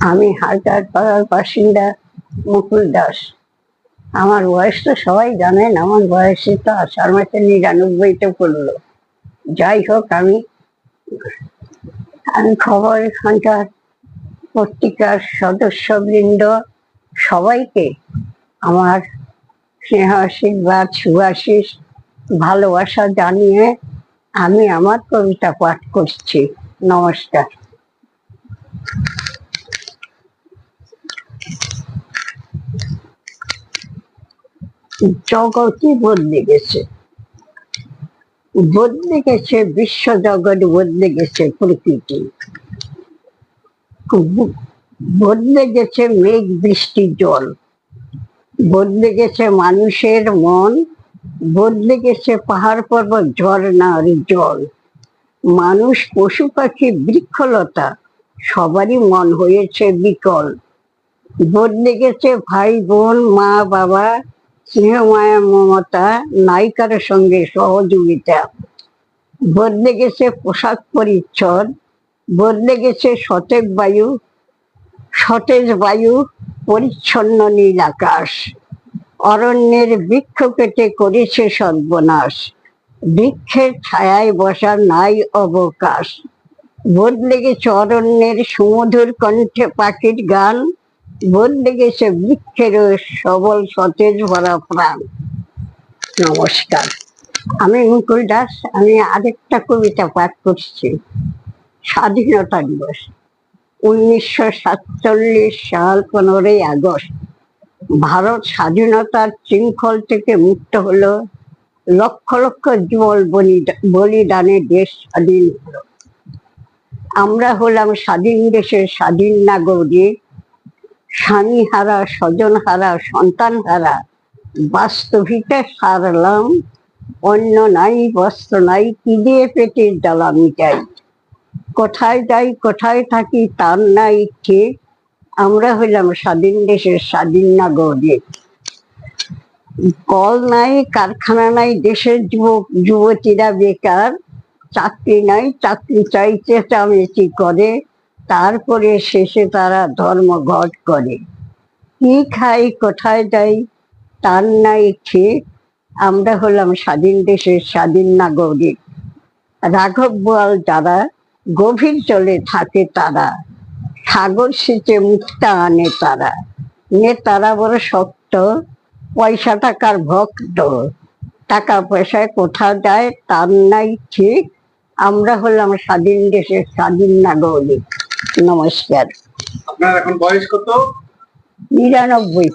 আমি হালকার পাড়ার বাসিন্দা মুকুল দাস। আমার বয়স তো সবাই জানেন, আমার বয়সে তো আষাঢ় মাসে নিরানব্বইতে পড়ল। যাই হোক, আমি আমি খবর এখানকার পত্রিকার সদস্যবৃন্দ সবাইকে আমার স্নেহ আশীর্বাদ সুভাশিস ভালোবাসা জানিয়ে আমি আমার কবিতা পাঠ করছি। নমস্কার। জগৎই বদলে গেছে। বদলে গেছে বিশ্ব জগৎ বদলে গেছে, প্রকৃতি। বদলে গেছে মেঘ, বৃষ্টি, জল। বদলে গেছে মানুষের মন। বদলে গেছে পাহাড় পর্বত ঝর্ণার জল। মানুষ, পশু পাখি, বৃক্ষলতা, সবারই মন হয়েছে বিকল। বদলে গেছে ভাই বোন মা বাবা স্নেহ মায়া মমতা নায়িকার সঙ্গে সহযোগিতা। বদলে গেছে পোশাক পরিচ্ছদ, বদলে গেছে সতেজ বায়ু সতেজ বায়ু, পরিচ্ছন্ন নীল আকাশ। অরণ্যের বৃক্ষ কেটে করেছে সর্বনাশ। বৃক্ষের ছায়ায় বসার নাই অবকাশ। বদলে গেছে অরণ্যের সুমধুর কণ্ঠে পাখির গান বদলে গেছে বৃক্ষের সবল সতেজ ভরা প্রাণ। নমস্কার। আমি মুকুল দাস, আমি আরেকটা কবিতা পাঠ করছি। স্বাধীনতা দিবস, উনিশশো সাতচল্লিশ সাল পনেরোই আগস্ট। ভারত স্বাধীনতার শৃঙ্খল থেকে মুক্ত হলো। লক্ষ লক্ষ জীবন বলিদা- বলিদানে দেশ স্বাধীন হলো। আমরা হলাম স্বাধীন দেশের স্বাধীন নাগরিক। স্বামী হারা, স্বজন হারা, সন্তান হারা বাস্তবিকটা সারলাম অন্য নাই, বস্ত্র নাই, কি দিয়ে পেটের জ্বালা মিটাই? কোথায় যাই, কোথায় থাকি, তার নাই ঠিক, আমরা হইলাম স্বাধীন দেশের স্বাধীন নাগরিক। কল নাই, কারখানা নাই, দেশের যুবক, যুবতীরা বেকার, চাকরি নাই, চাকরি চাইতে চামেচি করে তারপরে শেষে তারা ধর্ম ধর্মঘট করে। কি খাই, কোথায় যাই, তার নাই ঠিক। আমরা হলাম স্বাধীন দেশের স্বাধীন নাগরিক। রাঘব বোয়াল যারা, গভীর জলে থাকে তারা। সাগর সেচে মুক্তা আনে তারা। নেতারা বড় শক্ত, পয়সা টাকার ভক্ত। টাকা পয়সায় কোথাও যায়, তার নাই ঠিক। আমরা হলাম স্বাধীন দেশের স্বাধীন নাগরিক। নমস্কার। আপনার এখন বয়স কত? নিরানব্বই।